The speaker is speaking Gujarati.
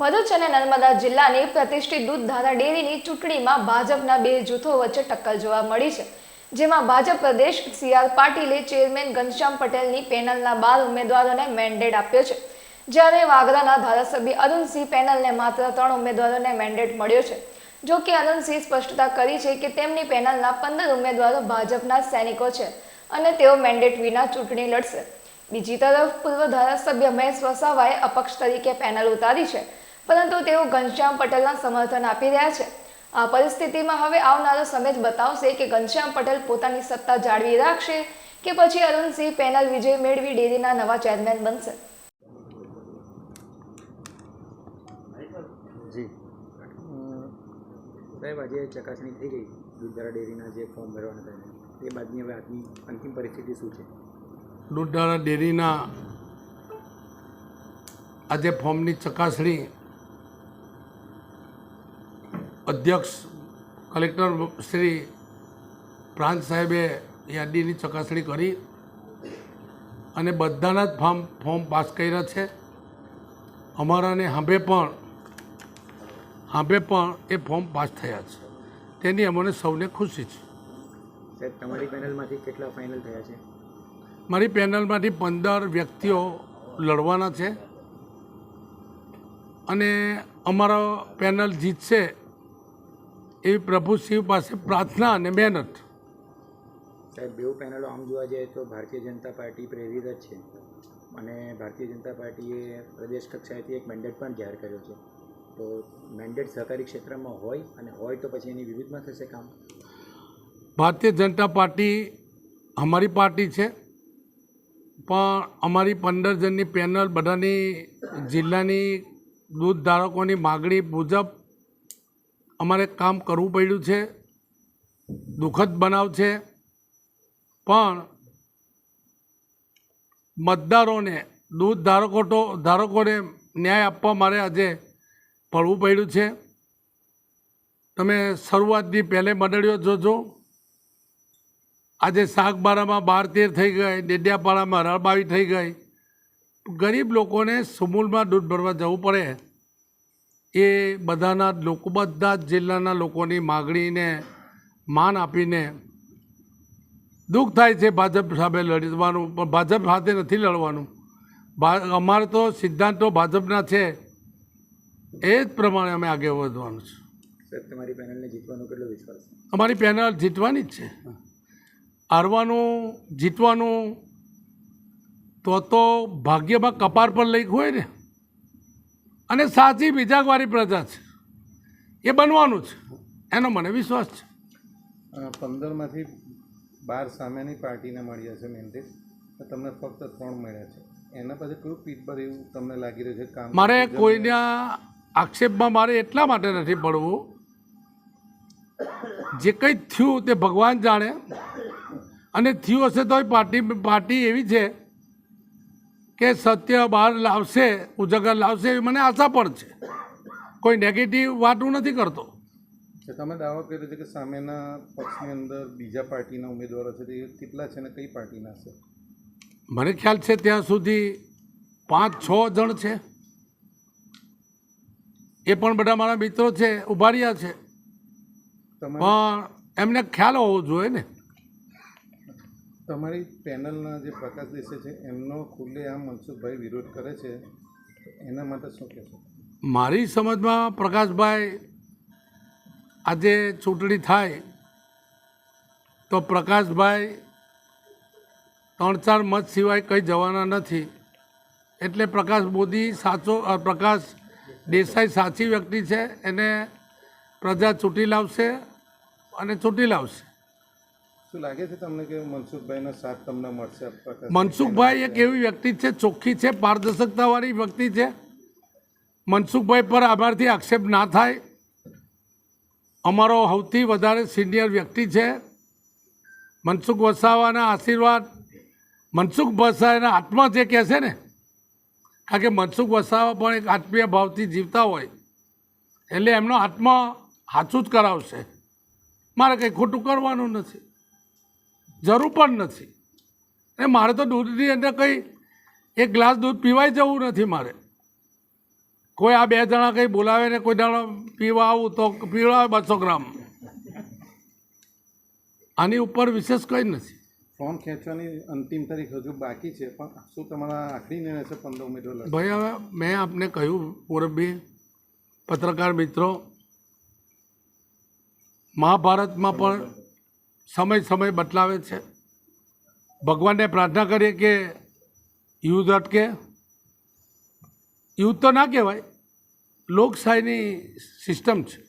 ભરૂચ અને નર્મદા જિલ્લાની પ્રતિષ્ઠિત દૂધધારા ડેરીની ચૂંટણીમાં ભાજપના બે જૂથો વચ્ચે ટક્કર જોવા મળી છે, જેમાં ભાજપ પ્રદેશ સી આર પાટીલે ચેરમેન ઘનશ્યામ પટેલની પેનલના બાર ઉમેદવારોને મેન્ડેટ આપ્યો છે. જ્યારે વાગરાના ધારાસભ્ય અરુણસિંહ પેનલને માત્ર ત્રણ ઉમેદવારોને મેન્ડેટ મળ્યો છે. જો કે અરુણસિંહ સ્પષ્ટતા કરી છે કે તેમની પેનલના પંદર ઉમેદવારો ભાજપના સૈનિકો છે અને તેઓ મેન્ડેટ વિના ચૂંટણી લડશે. બીજી તરફ પૂર્વ ધારાસભ્ય મહેશ વસાવાએ અપક્ષ તરીકે પેનલ ઉતારી છે. પરંતુ તેઓ ઘનશ્યામ પટેલના સમર્થન આપી રહ્યા છે. આ પરિસ્થિતિમાં હવે આવનારો સમય જ બતાવશે કે ઘનશ્યામ પટેલ પોતાની સત્તા જાળવી રાખશે કે પછી અરુણસિંહ પેનલ વિજય મેળવી ડેરીના નવા ચેરમેન બનશે. જી. સાહેબ આજે ચકાસણી થઈ ગઈ. દૂધધારા ડેરીના જે ફોર્મ ભરવાના હતા તે બાદની હવે આજની અંતિમ પરિસ્થિતિ શું છે? દૂધધારા ડેરીના આજે ફોર્મની ચકાસણી અધ્યક્ષ કલેક્ટર શ્રી પ્રાંત સાહેબે યાદીની ચકાસણી કરી અને બધાના જ ફોર્મ ફોર્મ પાસ કર્યા છે. અમારાને હાંભે પણ હાંભે પણ એ ફોર્મ પાસ થયા છે. તેની અમને સૌને ખુશી છે. સાહેબ તમારી પેનલમાંથી કેટલા ફાઇનલ થયા છે? મારી પેનલમાંથી પંદર વ્યક્તિઓ લડવાના છે. અને અમારો પેનલ જીતશે એવી પ્રભુ શિવ પાસે પ્રાર્થના અને મહેનત. સાહેબ બેઉ પેનલો આમ જોવા જઈએ તો ભારતીય જનતા પાર્ટી પ્રેરિત જ છે. અને ભારતીય જનતા પાર્ટીએ પ્રદેશ કક્ષાએથી એક મેન્ડેટ પણ જાહેર કર્યો છે. તો મેન્ડેટ સહકારી ક્ષેત્રમાં હોય અને હોય તો પછી એની વિરુદ્ધમાં થશે કામ? ભારતીય જનતા પાર્ટી અમારી પાર્ટી છે પણ અમારી પંદર જણની પેનલ બધાની જિલ્લાની દૂધ ધારકોની માગણી મુજબ અમારે કામ કરવું પડ્યું છે. દુઃખદ બનાવ છે. પણ મતદારોને, દૂધ ધારકો તો ધારકોને ન્યાય આપવા મારે આજે પડવું પડ્યું છે. તમે શરૂઆતની પહેલે મંડળીઓ જોજો. આજે શાકબારામાં બાર તેર થઈ ગઈ, ડેડિયાપાડામાં રળબાવી થઈ ગઈ. ગરીબ લોકોને સુમૂલમાં દૂધ ભરવા જવું પડે. એ બધાના લોકો બધા જ જિલ્લાના લોકોની માગણીને માન આપીને દુઃખ થાય છે ભાજપ સામે લડવાનું પણ ભાજપ સાથે નથી લડવાનું. અમારે તો સિદ્ધાંતો ભાજપના છે એ જ પ્રમાણે અમે આગળ વધવાનું છે. તમારી પેનલને જીતવાનો કેટલો વિશ્વાસ અમારી પેનલ જીતવાની જ છે. હારવાનું જીતવાનું તો તો ભાગ્યમાં કપાર પર લખ્યું હોય ને. અને સાચી બીજાગવારી પ્રજા છે. એ બનવાનું છે. એનો મને વિશ્વાસ છે. પંદરમાંથી બાર સામેની પાર્ટીને મળ્યા છે મેન્ડેટ તમને ફક્ત ત્રણ મળ્યા છે. એના પછી કયું પીઠ પર એવું તમને લાગી રહ્યું છે કામ મારે કોઈના આક્ષેપમાં મારે એટલા માટે નથી પડવું. જે કંઈ થયું તે ભગવાન જાણે. અને થયું હશે તો પાર્ટી પાર્ટી એવી છે કે સત્ય બહાર લાવશે ઉજાગર લાવશે એવી મને આશા પણ છે. કોઈ નેગેટિવ વાત હું નથી કરતો. તમે દાવો કર્યો છે કે સામેના પક્ષની અંદર બીજા પાર્ટીના ઉમેદવારો છે તે કેટલા છે ને કઈ પાર્ટીના છે? મને ખ્યાલ છે ત્યાં સુધી પાંચ છ જણ છે. એ પણ બધા મારા મિત્રો છે ઊભા રહ્યા છે પણ એમને ખ્યાલ હોવો જોઈએ ને. તમારી પેનલના જે પ્રકાશ દેશે છે, એમનો ખુલ્લે આમ મનસુખભાઈ વિરોધ કરે છે, એના માટે શું કહેશો? મારી સમજમાં પ્રકાશભાઈ આજે ચૂંટણી થાય તો પ્રકાશભાઈ ત્રણ ચાર મત સિવાય કંઈ જવાના નથી. એટલે પ્રકાશ મોદી સાચો પ્રકાશ દેસાઈ સાચી વ્યક્તિ છે, એને પ્રજા ચૂંટી લાવશે અને ચૂંટી લાવશે. શું લાગે છે તમને કે મનસુખભાઈનો સાથ તમને મળશે મનસુખભાઈ એક એવી વ્યક્તિ છે, ચોખ્ખી છે, પારદર્શકતાવાળી વ્યક્તિ છે. મનસુખભાઈ પર અમારથી આક્ષેપ ના થાય. અમારો સૌથી વધારે સિનિયર વ્યક્તિ છે. મનસુખ વસાવાના આશીર્વાદ, મનસુખ વસાવાના આત્મા જે કહે ને, કારણ કે મનસુખ વસાવા પણ એક આત્મીય ભાવથી જીવતા હોય, એટલે એમનો આત્મા સાચું જ કરાવશે. મારે કંઈ ખોટું કરવાનું નથી. જરૂર પણ નથી. અને મારે તો દૂધની અંદર કંઈ એક ગ્લાસ દૂધ પીવાય જવું નથી મારે. કોઈ આ બે જણા કંઈ બોલાવે ને કોઈ દાડો પીવા આવું તો પીવડાવે બસો ગ્રામ. આની ઉપર વિશેષ કંઈ નથી. ફોન ખેંચવાની અંતિમ તારીખ હજુ બાકી છે પણ શું તમારા આખરી નિર્ણય છે પંદર ઉમેદવાર ભાઈ હવે મેં આપને કહ્યું મોરબી પત્રકાર મિત્રો મહાભારતમાં પણ સમય સમય બદલાવે છે. ભગવાનને પ્રાર્થના કરીએ કે યુદ્ધ અટકે. યુદ્ધ તો ના કહેવાય. લોકશાહીની સિસ્ટમ છે.